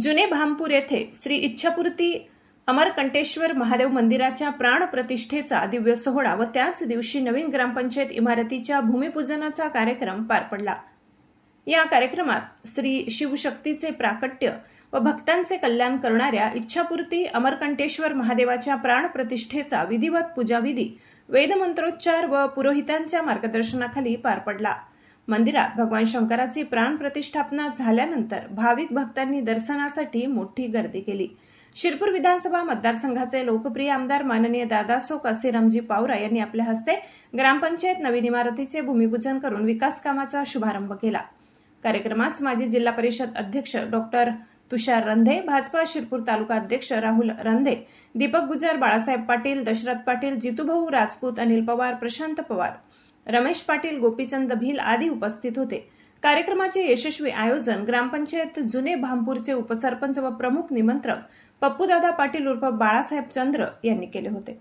जुने भामपूर येथे श्री इच्छापूर्ती अमरकंटेश्वर महादेव मंदिराच्या प्राणप्रतिष्ठेचा दिव्य सोहळा व त्याच दिवशी नवीन ग्रामपंचायत इमारतीच्या भूमिपूजनाचा कार्यक्रम पार पडला. या कार्यक्रमात श्री शिवशक्तीचे प्राकट्य व भक्तांचे कल्याण करणाऱ्या इच्छापूर्ती अमरकंटेश्वर महादेवाच्या प्राणप्रतिष्ठेचा विधिवत पूजाविधी वेदमंत्रोच्चार व पुरोहितांच्या मार्गदर्शनाखाली पार पडला. मंदिरात भगवान शंकराची प्राणप्रतिष्ठापना झाल्यानंतर भाविक भक्तांनी दर्शनासाठी मोठी गर्दी केली. शिरपूर विधानसभा मतदारसंघाचे लोकप्रिय आमदार माननीय दादासो कासेरामजी पावरा यांनी आपल्या हस्ते ग्रामपंचायत नवीन इमारतीचे भूमिपूजन करून विकास कामाचा शुभारंभ केला. कार्यक्रमास माजी जिल्हा परिषद अध्यक्ष डॉक्टर तुषार रंधे भाजपा शिरपूर तालुका अध्यक्ष राहुल रंधे दीपक गुजर बाळासाहेब पाटील दशरथ पाटील जितूभाऊ राजपूत अनिल पवार प्रशांत पवार. रमेश पाटील गोपीचंद भिल आदी उपस्थित होते. कार्यक्रमाचे यशस्वी आयोजन ग्रामपंचायत जुने भांपूरचे उपसरपंच व प्रमुख निमंत्रक पप्पूदादा पाटील उर्फ बाळासाहेब चंद्र यांनी केले होते.